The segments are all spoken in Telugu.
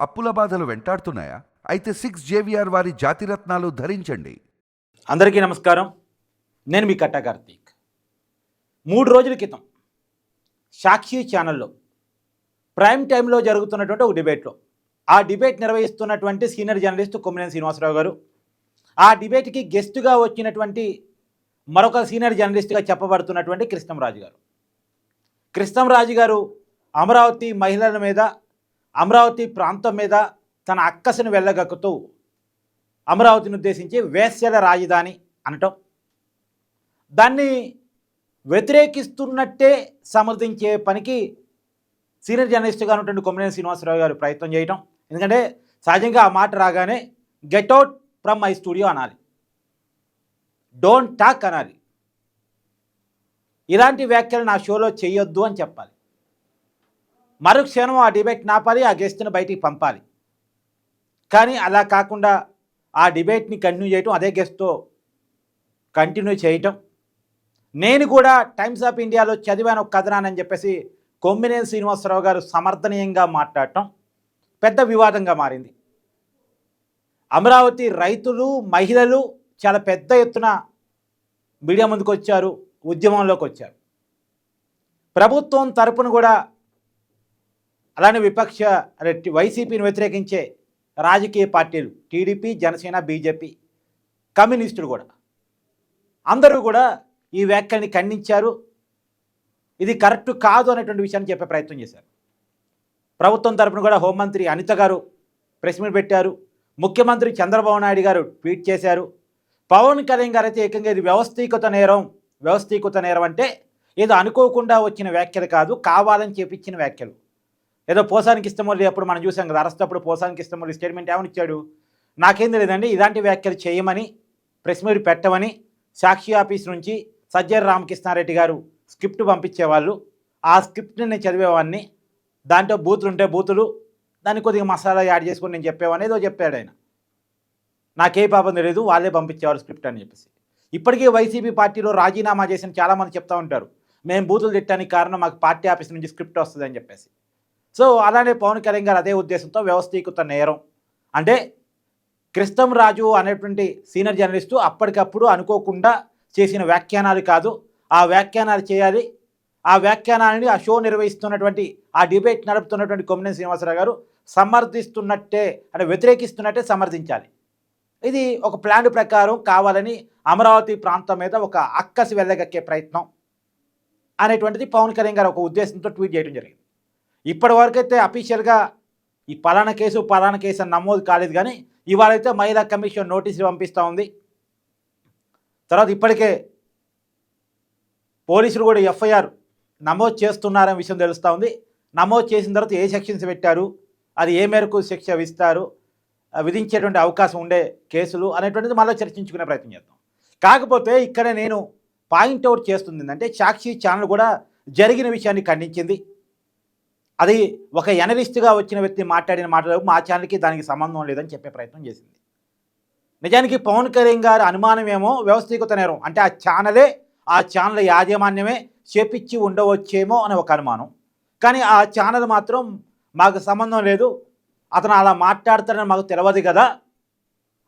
అప్పుల బాధలు వెంటాడుతున్నాయా? అయితే సిక్స్ జేవిఆర్ వారి జాతిరత్నాలు ధరించండి. అందరికీ నమస్కారం. నేను మీ కట్ట కార్తీక్. మూడు రోజుల క్రితం సాక్షి ఛానల్లో ప్రైమ్ టైంలో జరుగుతున్నటువంటి ఒక డిబేట్లో ఆ డిబేట్ నిర్వహిస్తున్నటువంటి సీనియర్ జర్నలిస్ట్ కొమ్మినేని శ్రీనివాసరావు గారు ఆ డిబేట్కి గెస్ట్గా వచ్చినటువంటి మరొక సీనియర్ జర్నలిస్ట్గా చెప్పబడుతున్నటువంటి కృష్ణంరాజు గారు. కృష్ణంరాజు గారు అమరావతి మహిళల మీద అమరావతి ప్రాంతం మీద తన అక్కసును వెళ్ళగక్కుతూ అమరావతిని ఉద్దేశించి వేశ్యల రాజధాని అనటం. దాన్ని వ్యతిరేకిస్తున్నట్టే సమర్థించే పనికి సీనియర్ జర్నలిస్ట్గా ఉన్నటువంటి కొమ్మినేని శ్రీనివాసరావు గారు ప్రయత్నం చేయటం. ఎందుకంటే సహజంగా ఆ మాట రాగానే get out from my studio అనాలి. డోంట్ టాక్ అనాలి. ఇలాంటి వ్యాఖ్యలు నా షోలో చేయొద్దు అని చెప్పాలి. మరుక్షణం ఆ డిబేట్ నాపాలి ఆ గెస్ట్ని బయటికి పంపాలి. కానీ అలా కాకుండా ఆ డిబేట్ని కంటిన్యూ చేయటం అదే గెస్ట్తో కంటిన్యూ చేయటం. నేను కూడా టైమ్స్ ఆఫ్ ఇండియాలో చదివాను ఒక కథనానని చెప్పేసి కొమ్మినేని శ్రీనివాసరావు గారు సమర్థనీయంగా మాట్లాడటం పెద్ద వివాదంగా మారింది. అమరావతి రైతులు మహిళలు చాలా పెద్ద ఎత్తున మీడియా ముందుకు వచ్చారు ఉద్యమంలోకి వచ్చారు ప్రభుత్వం తరపున కూడా అలానే విపక్ష వైసీపీని వ్యతిరేకించే రాజకీయ పార్టీలు టీడీపీ జనసేన బీజేపీ కమ్యూనిస్టులు కూడా. అందరూ కూడా ఈ వ్యాఖ్యల్ని ఖండించారు. ఇది కరెక్ట్ కాదు అనేటువంటి విషయాన్ని చెప్పే ప్రయత్నం చేశారు. ప్రభుత్వం తరపున కూడా హోంమంత్రి అనిత గారు ప్రెస్ మీట్ పెట్టారు. ముఖ్యమంత్రి చంద్రబాబు నాయుడు గారు ట్వీట్ చేశారు. పవన్ కళ్యాణ్ గారు అయితే ఏకంగా ఇది వ్యవస్థీకృత నేరం వ్యవస్థీకృత నేరం అంటే ఏదో అనుకోకుండా వచ్చిన వ్యాఖ్యలు కాదు కావాలని చేపించిన వ్యాఖ్యలు. ఏదో పోసానికి ఇష్టమల్లి అప్పుడు మనం చూసాం కదా అరెస్టప్పుడు పోసానికి ఇష్టమల్లి స్టేట్మెంట్ ఏమని ఇచ్చాడు? నాకేం తెలియదండి ఇలాంటి వ్యాఖ్యలు చేయమని ప్రెస్ మీరు పెట్టమని సాక్షి ఆఫీస్ నుంచి సజ్జర్ రామకృష్ణారెడ్డి గారు స్క్రిప్ట్ పంపించేవాళ్ళు. ఆ స్క్రిప్ట్ని నేను చదివేవాడిని. దాంట్లో బూతులు ఉంటే బూతులు దాన్ని కొద్దిగా మసాలా యాడ్ చేసుకొని నేను చెప్పేవాడిని ఏదో చెప్పాడు ఆయన. నాకే పాపం తెలియదు వాళ్ళే పంపించేవారు స్క్రిప్ట్ అని చెప్పేసి. ఇప్పటికీ వైసీపీ పార్టీలో రాజీనామా చేసిన చాలామంది చెప్తా ఉంటారు. మేము బూతులు తిట్టడానికి కారణం మాకు పార్టీ ఆఫీస్ నుంచి స్క్రిప్ట్ వస్తుంది అని చెప్పేసి. సో అలానే పవన్ కళ్యాణ్ గారు అదే ఉద్దేశంతో వ్యవస్థీకృత నేరం. అంటే క్రిస్తం రాజు అనేటువంటి సీనియర్ జర్నలిస్టు అప్పటికప్పుడు అనుకోకుండా చేసిన వ్యాఖ్యానాలు కాదు. ఆ వ్యాఖ్యానాలు చేయాలి. ఆ వ్యాఖ్యానాలని ఆ షో నిర్వహిస్తున్నటువంటి ఆ డిబేట్ నడుపుతున్నటువంటి కొమ్మినేని శ్రీనివాసరావు గారు సమర్థిస్తున్నట్టే అంటే వ్యతిరేకిస్తున్నట్టే సమర్థించాలి. ఇది ఒక ప్లాన్ ప్రకారం కావాలని అమరావతి ప్రాంతం మీద ఒక అక్కసి వెళ్ళగక్కే ప్రయత్నం అనేటువంటిది పవన్ కళ్యాణ్ గారు ఒక ఉద్దేశంతో ట్వీట్ చేయడం జరిగింది. ఇప్పటి వరకైతే అఫీషియల్గా ఈ పలానా కేసు పలానా కేసు అని నమోదు కాలేదు కానీ ఇవాళైతే మహిళా కమిషన్ నోటీసులు పంపిస్తూ ఉంది. తర్వాత ఇప్పటికే పోలీసులు కూడా ఎఫ్ఐఆర్ నమోదు చేస్తున్నారనే విషయం తెలుస్తూ ఉంది. నమోదు చేసిన తర్వాత ఏ సెక్షన్స్ పెట్టారు అది ఏ మేరకు శిక్ష విస్తారు విధించేటువంటి అవకాశం ఉండే కేసులు అనేటువంటిది మళ్ళీ చర్చించుకునే ప్రయత్నం చేద్దాం. కాకపోతే ఇక్కడ నేను పాయింట్ అవుట్ చేస్తుంది ఏంటంటే సాక్షి ఛానల్ కూడా జరిగిన విషయాన్ని ఖండించింది. అది ఒక ఎనలిస్ట్గా వచ్చిన వ్యక్తి మాట్లాడిన మాటలు మా ఛానల్కి దానికి సంబంధం లేదని చెప్పే ప్రయత్నం చేసింది. నిజానికి పవన్ కళ్యాణ్ గారి అనుమానం ఏమో వ్యవస్థీకృత నేరం. అంటే ఆ ఛానలే ఆ ఛానల్ యాజమాన్యమే చేపిచ్చి ఉండవచ్చేమో అనే ఒక అనుమానం. కానీ ఆ ఛానల్ మాత్రం మాకు సంబంధం లేదు. అతను అలా మాట్లాడతాడని మాకు తెలియదు కదా.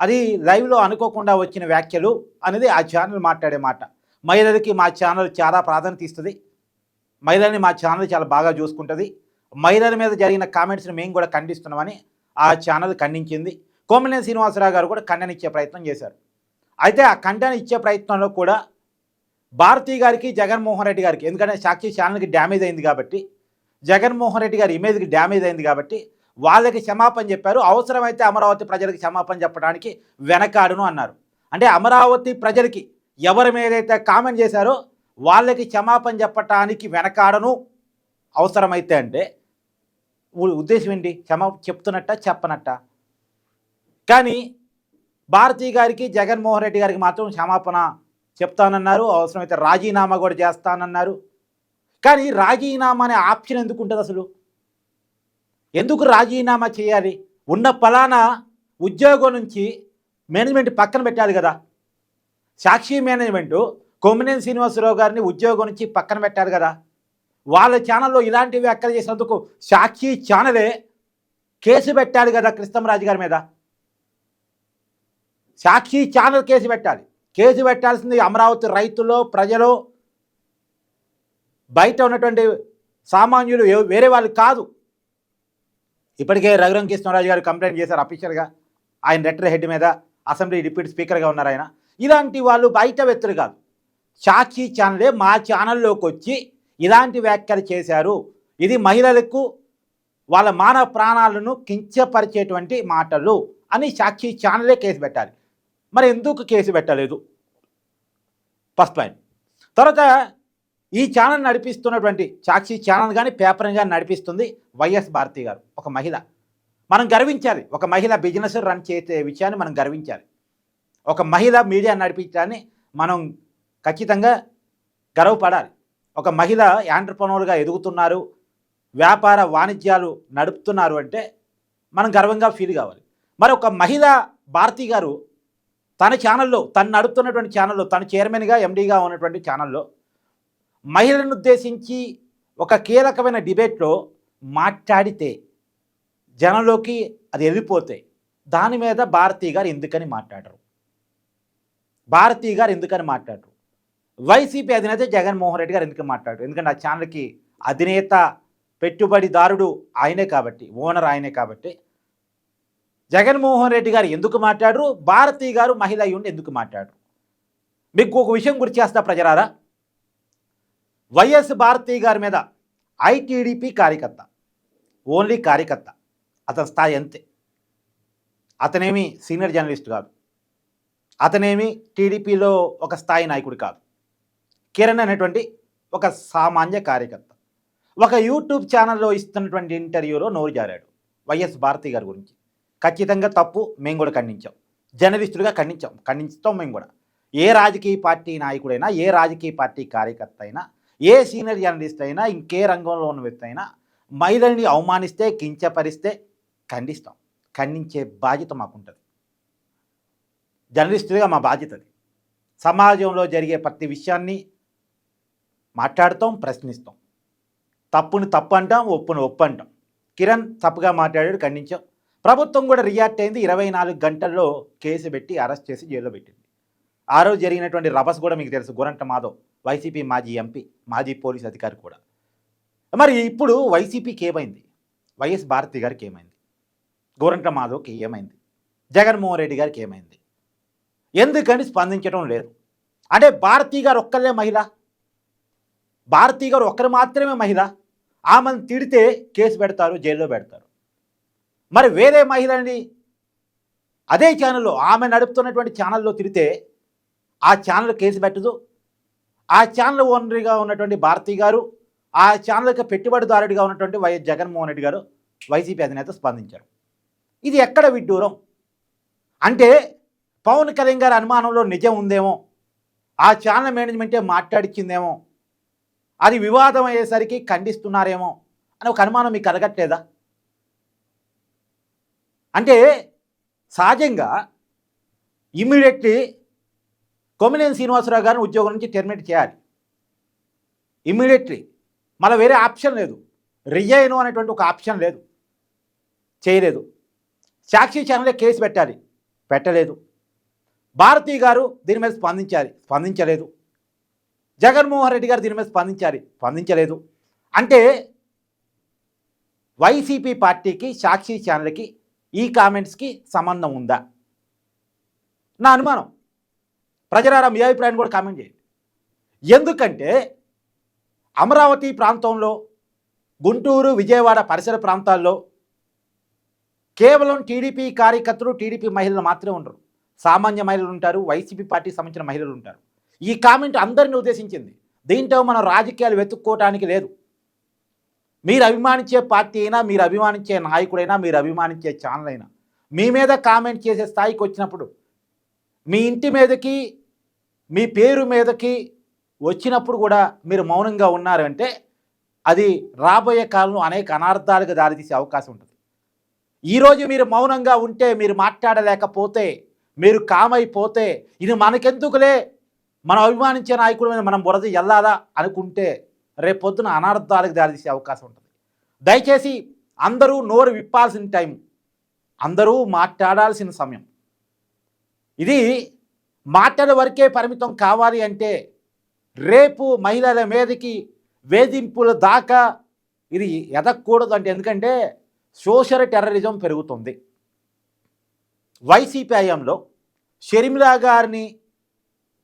అది లైవ్లో అనుకోకుండా వచ్చిన వ్యాఖ్యలు అనేది ఆ ఛానల్ మాట్లాడే మాట. మహిళలకి మా ఛానల్ చాలా ప్రాధాన్యత ఇస్తుంది. మహిళల్ని మా ఛానల్ చాలా బాగా చూసుకుంటుంది. మహిళల మీద జరిగిన కామెంట్స్ని మేము కూడా ఖండిస్తున్నామని ఆ ఛానల్ ఖండించింది. కోమలినేని శ్రీనివాసరావు గారు కూడా ఖండన ఇచ్చే ప్రయత్నం చేశారు. అయితే ఆ ఖండన ఇచ్చే ప్రయత్నంలో కూడా భారతీ గారికి జగన్మోహన్ రెడ్డి గారికి ఎందుకంటే సాక్షి ఛానల్కి డ్యామేజ్ అయింది కాబట్టి జగన్మోహన్ రెడ్డి గారి ఇమేజ్కి డ్యామేజ్ అయింది కాబట్టి వాళ్ళకి క్షమాపణ చెప్పారు. అవసరమైతే అమరావతి ప్రజలకు క్షమాపణ చెప్పడానికి వెనకాడును అన్నారు. అంటే అమరావతి ప్రజలకి ఎవరి మీదైతే కామెంట్ చేశారో వాళ్ళకి క్షమాపణ చెప్పటానికి వెనకాడను అవసరమైతే అంటే ఉద్దేశం ఏంటి? క్షమ చెప్తున్నట్ట చెప్పనట్ట? కానీ భారతీ గారికి జగన్మోహన్ రెడ్డి గారికి మాత్రం క్షమాపణ చెప్తానన్నారు. అవసరమైతే రాజీనామా కూడా చేస్తానన్నారు. కానీ రాజీనామా అనే ఆప్షన్ ఎందుకు ఉంటుంది అసలు? ఎందుకు రాజీనామా చేయాలి? ఉన్న ఫలానా ఉద్యోగం నుంచి మేనేజ్మెంట్ పక్కన పెట్టాలి కదా. సాక్షి మేనేజ్మెంటు కొమ్మినేని శ్రీనివాసరావు గారిని ఉద్యోగం నుంచి పక్కన పెట్టాలి కదా. వాళ్ళ ఛానల్లో ఇలాంటి వ్యాఖ్యలు చేసినందుకు సాక్షి ఛానలే కేసు పెట్టాలి కదా కృష్ణంరాజు గారి మీద. సాక్షి ఛానల్ కేసు పెట్టాలి. కేసు పెట్టాల్సింది అమరావతి రైతులు ప్రజలు. బయట ఉన్నటువంటి సామాన్యులు వేరే వాళ్ళు కాదు. ఇప్పటికే రఘురం కృష్ణరాజు గారు కంప్లైంట్ చేశారు అఫీషియల్గా. ఆయన లెటర్ హెడ్ మీద అసెంబ్లీ డిప్యూటీ స్పీకర్గా ఉన్నారు ఆయన. ఇలాంటి వాళ్ళు బయట వ్యక్తులు కాదు. సాక్షి ఛానలే మా ఛానల్లోకి వచ్చి ఇలాంటి వ్యాఖ్యలు చేశారు. ఇది మహిళలకు వాళ్ళ మానవ ప్రాణాలను కించపరిచేటువంటి మాటలు అని సాక్షి ఛానలే కేసు పెట్టాలి. మరి ఎందుకు కేసు పెట్టలేదు? First point. తర్వాత ఈ ఛానల్ నడిపిస్తున్నటువంటి సాక్షి ఛానల్ కానీ పేపర్ని కానీ నడిపిస్తుంది వైఎస్ భారతి గారు ఒక మహిళ. మనం గర్వించాలి. ఒక మహిళ బిజినెస్ రన్ చేసే విషయాన్ని మనం గర్వించాలి. ఒక మహిళ మీడియా నడిపించడాన్ని మనం ఖచ్చితంగా గర్వపడాలి. ఒక మహిళ యాంటర్ప్రనోర్గా ఎదుగుతున్నారు వ్యాపార వాణిజ్యాలు నడుపుతున్నారు అంటే మనం గర్వంగా ఫీల్ కావాలి. మరి ఒక మహిళ భారతి గారు తన ఛానల్లో తను నడుపుతున్నటువంటి ఛానల్లో తను చైర్మన్గా ఎండీగా ఉన్నటువంటి ఛానల్లో మహిళలను ఉద్దేశించి ఒక కీలకమైన డిబేట్లో మాట్లాడితే జనంలోకి అది వెళ్ళిపోతే దాని మీద భారతీ గారు ఎందుకని మాట్లాడరు? భారతీ గారు ఎందుకని మాట్లాడరు? వైసీపీ అధినేత జగన్మోహన్ రెడ్డి గారు ఎందుకు మాట్లాడారు? ఎందుకంటే ఆ ఛానల్కి అధినేత పెట్టుబడిదారుడు ఆయనే కాబట్టి ఓనర్ ఆయనే కాబట్టి. జగన్మోహన్ రెడ్డి గారు ఎందుకు మాట్లాడరు? భారతీ గారు మహిళ అయ్యుండి ఎందుకు మాట్లాడరు? మీకు ఒక విషయం గుర్తు చేస్తా ప్రజలారా. వైఎస్ భారతీ గారి మీద ఐటీడీపీ కార్యకర్త ఓన్లీ కార్యకర్త అతని స్థాయి అంతే. అతనేమి సీనియర్ జర్నలిస్ట్ కాదు. అతనేమి టీడీపీలో ఒక స్థాయి నాయకుడు కాదు. కిరణ్ అనేటువంటి ఒక సామాన్య కార్యకర్త. ఒక యూట్యూబ్ ఛానల్లో ఇస్తున్నటువంటి ఇంటర్వ్యూలో నోరు జారాడు. వైఎస్ భారతి గారి గురించి. ఖచ్చితంగా తప్పు మేము కూడా ఖండించాం. జర్నలిస్టులుగా ఖండించాం. ఖండించాం మేము కూడా. ఏ రాజకీయ పార్టీ నాయకుడైనా ఏ రాజకీయ పార్టీ కార్యకర్త అయినా ఏ సీనియర్ జర్నలిస్ట్ అయినా ఇంకే రంగంలో ఉన్న వ్యక్తి అయినా మహిళల్ని అవమానిస్తే కించపరిస్తే ఖండిస్తాం. ఖండించే బాధ్యత మాకుంటుంది. జర్నలిస్టులుగా మా బాధ్యత అది. సమాజంలో జరిగే ప్రతి విషయాన్ని మాట్లాడతాం ప్రశ్నిస్తాం. తప్పుని తప్పు అంటాం ఒప్పును ఒప్పు అంటాం. కిరణ్ తప్పుగా మాట్లాడాడు ఖండించాం. ప్రభుత్వం కూడా రియాక్ట్ అయింది ఇరవై నాలుగు గంటల్లో కేసు పెట్టి అరెస్ట్ చేసి జైల్లో పెట్టింది. ఆ రోజు జరిగినటువంటి రభస్ కూడా మీకు తెలుసు గోరంట మాధవ్ వైసీపీ మాజీ ఎంపీ మాజీ పోలీస్ అధికారి కూడా. మరి ఇప్పుడు వైసీపీకి ఏమైంది? వైఎస్ భారతి గారికి ఏమైంది? గోరంట మాధవ్కి ఏమైంది? జగన్మోహన్ రెడ్డి గారికి ఏమైంది? ఎందుకని స్పందించడం లేదు? అంటే భారతీ గారు ఒక్కళ్ళే మహిళ? భారతీ గారు ఒక్కరు మాత్రమే మహిళ. ఆమెను తిడితే కేసు పెడతారు జైల్లో పెడతారు. మరి వేరే మహిళని అదే ఛానల్లో ఆమె నడుపుతున్నటువంటి ఛానల్లో తిడితే ఆ ఛానల్ కేసు పెట్టదు. ఆ ఛానల్ ఓనర్గా ఉన్నటువంటి భారతి గారు ఆ ఛానల్కి పెట్టుబడిదారుడిగా ఉన్నటువంటి వైఎస్ జగన్మోహన్ రెడ్డి గారు వైసీపీ అధినేత స్పందించారు. ఇది ఎక్కడ విడ్డూరం? అంటే పవన్ కళ్యాణ్ గారి అనుమానంలో నిజం ఉందేమో? ఆ ఛానల్ మేనేజ్మెంటే మాట్లాడిచ్చిందేమో? అది వివాదం అయ్యేసరికి ఖండిస్తున్నారేమో అని ఒక అనుమానం మీకు కలగట్లేదా? అంటే సహజంగా ఇమ్మీడియట్లీ కొమ్మినేని శ్రీనివాసరావు గారిని ఉద్యోగం నుంచి టెర్మినేట్ చేయాలి. ఇమ్మీడియట్లీ. మళ్ళీ వేరే ఆప్షన్ లేదు. రిజైన్ అనేటువంటి ఒక ఆప్షన్ లేదు. చేయలేదు. సాక్షి ఛానలే కేసు పెట్టాలి. పెట్టలేదు. భారతి గారు దీని మీద స్పందించాలి. స్పందించలేదు. జగన్మోహన్ రెడ్డి గారు దీని మీద స్పందించాలి. స్పందించలేదు. అంటే వైసీపీ పార్టీకి సాక్షి ఛానల్కి ఈ కామెంట్స్కి సంబంధం ఉందా? నా అనుమానం. ప్రజలారా మీ అభిప్రాయాన్ని కూడా కామెంట్ చేయండి. ఎందుకంటే అమరావతి ప్రాంతంలో గుంటూరు విజయవాడ పరిసర ప్రాంతాల్లో కేవలం టీడీపీ కార్యకర్తలు టీడీపీ మహిళలు మాత్రమే ఉండరు. సామాన్య మహిళలు ఉంటారు వైసీపీ పార్టీకి సంబంధించిన మహిళలు ఉంటారు. ఈ కామెంట్ అందరిని ఉద్దేశించింది. దీంట్లో మనం రాజకీయాలు వెతుక్కోవటానికి లేదు. మీరు అభిమానించే పార్టీ అయినా మీరు అభిమానించే నాయకుడైనా మీరు అభిమానించే ఛానల్ అయినా మీ మీద కామెంట్ చేసే స్థాయికి వచ్చినప్పుడు మీ ఇంటి మీదకి మీ పేరు మీదకి వచ్చినప్పుడు కూడా మీరు మౌనంగా ఉన్నారంటే అది రాబోయే కాలంలో అనేక అనార్థాలకు దారితీసే అవకాశం ఉంటుంది. ఈరోజు మీరు మౌనంగా ఉంటే మీరు మాట్లాడలేకపోతే మీరు కామైపోతే ఇది మనకెందుకులే? మనం అభిమానించే నాయకుడి మీద మనం బురద వెళ్ళాలా అనుకుంటే రేపొద్దున అనార్థాలకు దారితీసే అవకాశం ఉంటుంది. దయచేసి అందరూ నోరు విప్పాల్సిన టైం. అందరూ మాట్లాడాల్సిన సమయం. ఇది మాట్లాడే వరకే పరిమితం కావాలి అంటే రేపు మహిళల మీదకి వేధింపుల దాకా ఇది ఎదగకూడదు అంటే ఎందుకంటే సోషల్ టెర్రరిజం పెరుగుతుంది. వైసీపీ హయాంలో షర్మిలా గారిని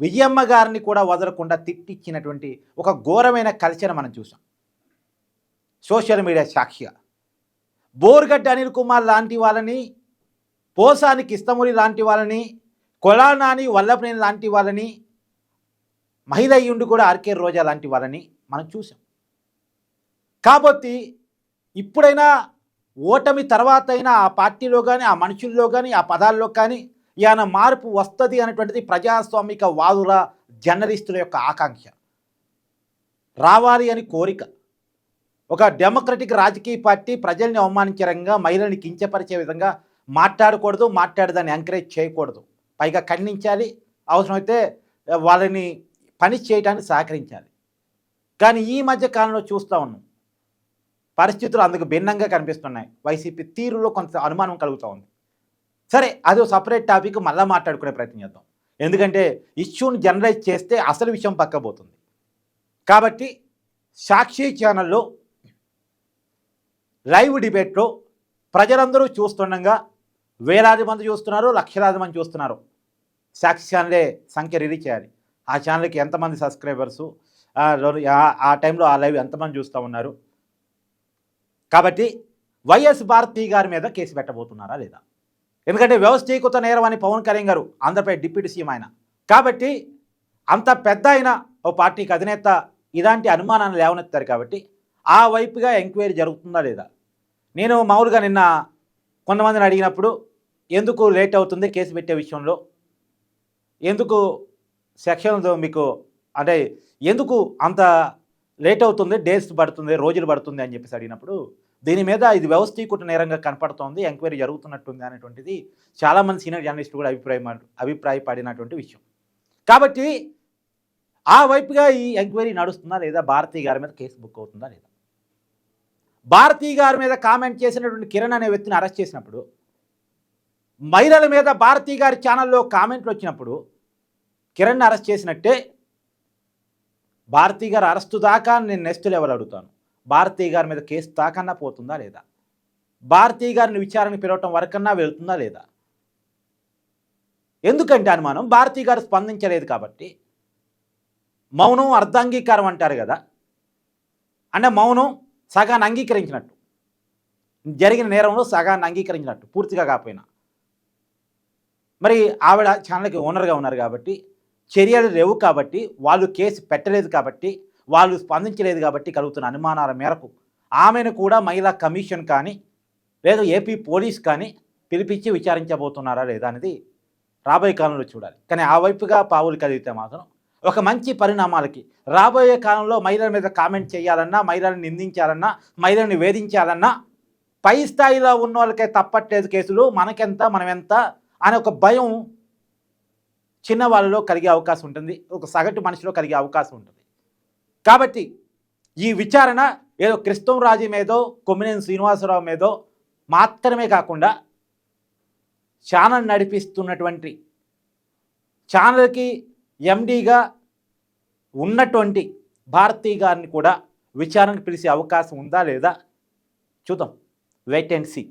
విజయమ్మ గారిని కూడా వదలకుండా తిట్టిచ్చినటువంటి ఒక ఘోరమైన కల్చర్ మనం చూసాం. సోషల్ మీడియా సాక్షిగా. బోర్గడ్డ అనిల్ కుమార్ లాంటి వాళ్ళని పోసాని కిస్తమూరి లాంటి వాళ్ళని కొలానాని వల్లభనేని లాంటి వాళ్ళని మహిళ అయ్యుండి కూడా ఆర్కే రోజా లాంటి వాళ్ళని మనం చూసాం. కాబట్టి ఇప్పుడైనా ఓటమి తర్వాత అయినా ఆ పార్టీలో కానీ ఆ మనుషుల్లో కానీ ఆ పదాల్లో కానీ ఈయన మార్పు వస్తుంది అనేటువంటిది ప్రజాస్వామిక వాదుల జర్నలిస్టుల యొక్క ఆకాంక్ష. రావాలి అని కోరిక. ఒక డెమోక్రటిక్ రాజకీయ పార్టీ ప్రజల్ని అవమానించే రంగా మహిళల్ని కించపరిచే విధంగా మాట్లాడకూడదు మాట్లాడదాన్ని ఎంకరేజ్ చేయకూడదు. పైగా ఖండించాలి అవసరమైతే వాళ్ళని పని చేయడానికి సహకరించాలి. కానీ ఈ మధ్య కాలంలో చూస్తూ ఉన్నాం. పరిస్థితులు అందుకు భిన్నంగా కనిపిస్తున్నాయి. వైసీపీ తీరులో కొంత అనుమానం కలుగుతూ ఉంది. సరే అది సపరేట్ టాపిక్ మళ్ళీ మాట్లాడుకునే ప్రయత్నం చేద్దాం. ఎందుకంటే ఇష్యూని జనరలైజ్ చేస్తే అసలు విషయం పక్కబోతుంది. కాబట్టి సాక్షి ఛానల్లో లైవ్ డిబేట్లో ప్రజలందరూ చూస్తుండగా వేలాది మంది చూస్తున్నారు లక్షలాది మంది చూస్తున్నారు. సాక్షి ఛానలే సంఖ్య రిలీజ్ చేయాలి. ఆ ఛానల్కి ఎంతమంది సబ్స్క్రైబర్సు ఆ టైంలో ఆ లైవ్ ఎంతమంది చూస్తూ ఉన్నారు? కాబట్టి వైఎస్ భారతి గారి మీద కేసు పెట్టబోతున్నారా లేదా? ఎందుకంటే వ్యవస్థీకృత నేరం అని పవన్ కళ్యాణ్ గారు ఆంధ్రప్రదేశ్ డిప్యూటీ సీఎం ఆయన. కాబట్టి అంత పెద్ద అయిన ఓ పార్టీకి అధినేత ఇలాంటి అనుమానాన్ని లేవనెత్తారు కాబట్టి ఆ వైపుగా ఎంక్వైరీ జరుగుతుందా లేదా? నేను మామూలుగా నిన్న కొంతమందిని అడిగినప్పుడు ఎందుకు లేట్ అవుతుంది కేసు పెట్టే విషయంలో? ఎందుకు సెక్షన్ మీకు అంటే ఎందుకు అంత లేట్ అవుతుంది డేస్ పడుతుంది రోజులు పడుతుంది అని చెప్పేసి అడిగినప్పుడు దీని మీద ఇది వ్యవస్థీకృత నేరంగా కనపడుతోంది ఎంక్వైరీ జరుగుతున్నట్టుంది అనేటువంటిది చాలామంది సీనియర్ జర్నలిస్టులు కూడా అభిప్రాయం అభిప్రాయపడినటువంటి విషయం. కాబట్టి ఆ వైపుగా ఈ ఎంక్వైరీ నడుస్తుందా లేదా భారతీ గారి మీద కేసు బుక్ అవుతుందా లేదా? భారతీ గారి మీద కామెంట్ చేసినటువంటి కిరణ్ అనే వ్యక్తిని అరెస్ట్ చేసినప్పుడు మహిళల మీద భారతీ గారి ఛానల్లో కామెంట్లు వచ్చినప్పుడు కిరణ్ అరెస్ట్ చేసినట్టే భారతీ గారు అరెస్టు దాకా నేను నెక్స్ట్ లెవెల్ అడుగుతాను. భారతీయ గారి మీద కేసు తాకన్నా పోతుందా లేదా? భారతీయ గారిని విచారణకు పిలవటం వరకన్నా వెళ్తుందా లేదా? ఎందుకంటే అనుమానం భారతీయ గారు స్పందించలేదు కాబట్టి. మౌనం అర్ధాంగీకారం అంటారు కదా? అంటే మౌనం సగాన్ని అంగీకరించినట్టు. జరిగిన నేరంలో సగాన్ని అంగీకరించినట్టు పూర్తిగా కాకపోయినా. మరి ఆవిడ ఛానల్కి ఓనర్గా ఉన్నారు కాబట్టి చర్యలు లేవు కాబట్టి వాళ్ళు కేసు పెట్టలేదు కాబట్టి వాళ్ళు స్పందించలేదు కాబట్టి కలుగుతున్న అనుమానాల మేరకు ఆమెను కూడా మహిళా కమిషన్ కానీ లేదా ఏపీ పోలీస్ కానీ పిలిపించి విచారించబోతున్నారా లేదా అనేది రాబోయే కాలంలో చూడాలి. కానీ ఆ వైపుగా పావులు కదిలితే మాత్రం ఒక మంచి పరిణామాలకి రాబోయే కాలంలో మహిళల మీద కామెంట్ చేయాలన్నా మహిళలను నిందించాలన్నా మహిళల్ని వేధించాలన్నా పై స్థాయిలో ఉన్న వాళ్ళకే తప్పట్లేదు కేసులు మనకెంత మనం ఎంత అనే ఒక భయం చిన్న వాళ్ళలో కలిగే అవకాశం ఉంటుంది. ఒక సగటు మనిషిలో కలిగే అవకాశం ఉంటుంది. కాబట్టి ఈ విచారణ ఏదో కృష్ణంరాజు మీదో కొమ్మినేని శ్రీనివాసరావు మీదో మాత్రమే కాకుండా ఛానల్ నడిపిస్తున్నటువంటి ఛానల్కి ఎండీగా ఉన్నటువంటి భారతీ గారిని కూడా విచారణకు పిలిచే అవకాశం ఉందా లేదా చూద్దాం. Wait and see